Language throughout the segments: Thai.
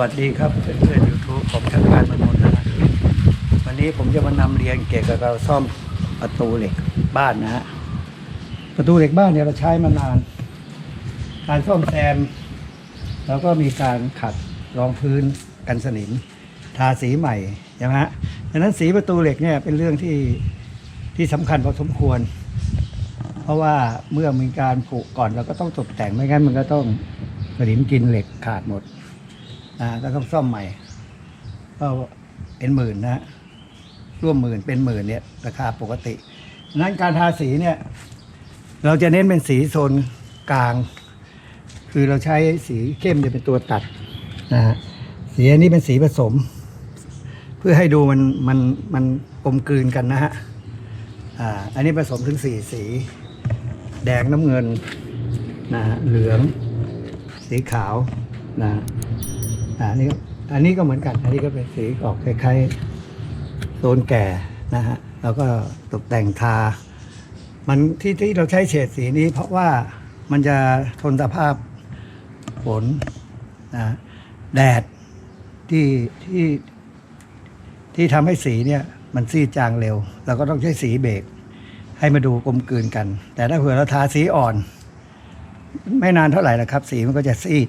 วัสดีครับเพื่อนๆยูทูบผมชักการมนนท์นะวันนี้ผมจะมานำเรียนเกี่ยวกับกาซ่อมประตูเหล็กบ้านนะฮะประตูเหล็กบ้านเนี่ยเราใช้มานาน การซ่อมแซม แล้วก็มีการขัดรองพื้นกันสนิม ทาสีใหม่ใช่ไหมฮะดังนั้นสีประตูเหล็กเนี่ยเป็นเรื่องที่ที่สำคัญพอสมควร เพราะว่าเมื่อมีการผุก่อนเราก็ต้องตกแต่งไม่งั้นมันก็ต้องสนิมกินเหล็กขาดหมด อ่าต้องซ่อมใหม่ก็เป็นหมื่นนะฮะร่วมหมื่นเป็นหมื่นเนี่ยราคาปกติดังนั้นการทาสีเนี่ย เราจะเน้นเป็นสีโซนกลาง คือเราใช้สีเข้มเนี่ยเป็นตัวตัดนะฮะสีอันนี้เป็นสีผสม เพื่อให้ดูมันมันมันกลมกลืนกันนะฮะอ่าอันนี้ผสมถึงสี่สี แดงน้ำเงินนะฮะเหลือง สีขาวนะ อะอันนี้ก็อันนี้ก็เหมือนกัน อันนี้ก็เป็นสีออกคล้ายๆโซนแก่นะฮะแล้วก็ตกแต่งทา มันที่ที่เราใช้เฉดสีนี้ เพราะว่ามันจะทนสภาพฝนนะแดดที่ที่ที่ทำให้สีเนี่ย มันซีดจางเร็ว เราก็ต้องใช้สีเบรกให้มาดูกลมกลืนกัน แต่ถ้าเผื่อเราทาสีอ่อน ไม่นานเท่าไหร่นะครับ สีมันก็จะซีด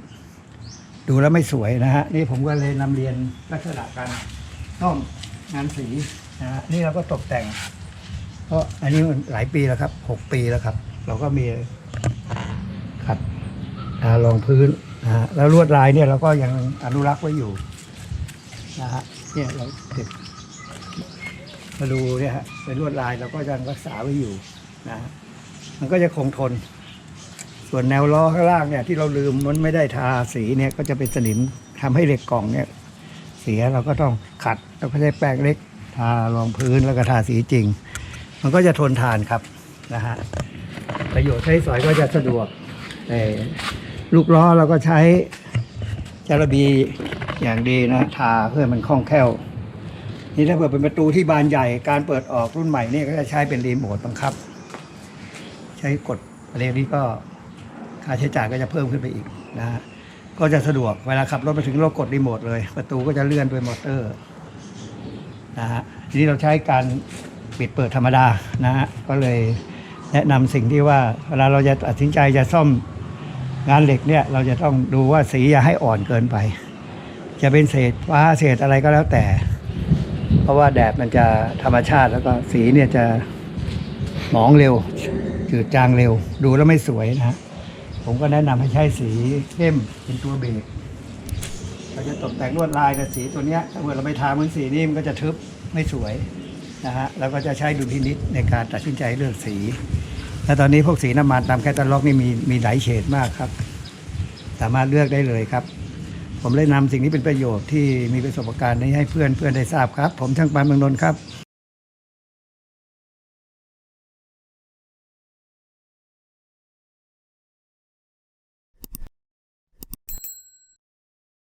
ดูแล้วไม่สวยนะฮะนี่ผมก็เลยนำเรียนลักษณะการซ่อมงานสีนะฮะนี่เราก็ตกแต่ง เพราะอันนี้มันหลายปีแล้วครับหกปีแล้วครับ เราก็มีขัดรองพื้นนะฮะแล้วลวดลายเนี่ยเราก็ยังอนุรักษ์ไว้อยู่นะฮะเนี่ยเราติดมาดูเนี่ยฮะเป็นลวดลายเราก็ยังรักษาไว้อยู่นะมันก็จะคงทน ส่วนแนวล้อข้างล่างเนี่ยที่เราลืมมันไม่ได้ทาสีเนี่ยก็จะเป็นสนิมทำให้เหล็กกล่องเนี่ยเสียเราก็ต้องขัดแล้วก็ใช้แป้งเล็กทารองพื้นแล้วก็ทาสีจริง มันก็จะทนทานครับนะฮะประโยชน์ใช้สอยก็จะสะดวกแต่ลูกล้อเราก็ใช้จารบีอย่างดีนะทาเพื่อมันคล่องแคล่วนี่ถ้าเปิดเป็นประตูที่บานใหญ่การเปิดออกรุ่นใหม่เนี่ยก็จะใช้เป็นรีโมทบังคับ ใช้กดอะไรนี้ก็ ค่าใช้จ่ายก็จะเพิ่มขึ้นไปอีกนะฮะก็จะสะดวกเวลาขับรถไปถึงเรากดรีโมทเลย ประตูก็จะเลื่อนด้วยมอเตอร์นะฮะทีนี้เราใช้การปิดเปิดธรรมดานะฮะก็เลยแนะนำสิ่งที่ว่าเวลาเราจะตัดสินใจจะซ่อมงานเหล็กเนี่ย เราจะต้องดูว่าสีอย่าให้อ่อนเกินไป จะเป็นเศษฟ้าเศษอะไรก็แล้วแต่ เพราะว่าแดดมันจะธรรมชาติแล้วก็สีเนี่ยจะหมองเร็วจืดจางเร็ว ดูแล้วไม่สวยนะฮะ ผมก็แนะนำให้ใช้สีเข้มเป็นตัวเบรกเราจะตกแต่งลวดลายกับสีตัวเนี้ยถ้าเกิดเราไปทาเหมือนสีนี่มันก็จะทึบไม่สวยนะฮะเราก็จะใช้ดุลพินิษในการตัดสินใจเลือกสีและตอนนี้พวกสีน้ำมันตามแคตตาล็อกนี่มีมีหลายเฉดมากครับ สามารถเลือกได้เลยครับ ผมเลยนำสิ่งนี้เป็นประโยชน์ที่มีประสบการณ์นี้ให้เพื่อนเพื่อนได้ทราบครับ ผมช่างปานเมืองนนท์ครับ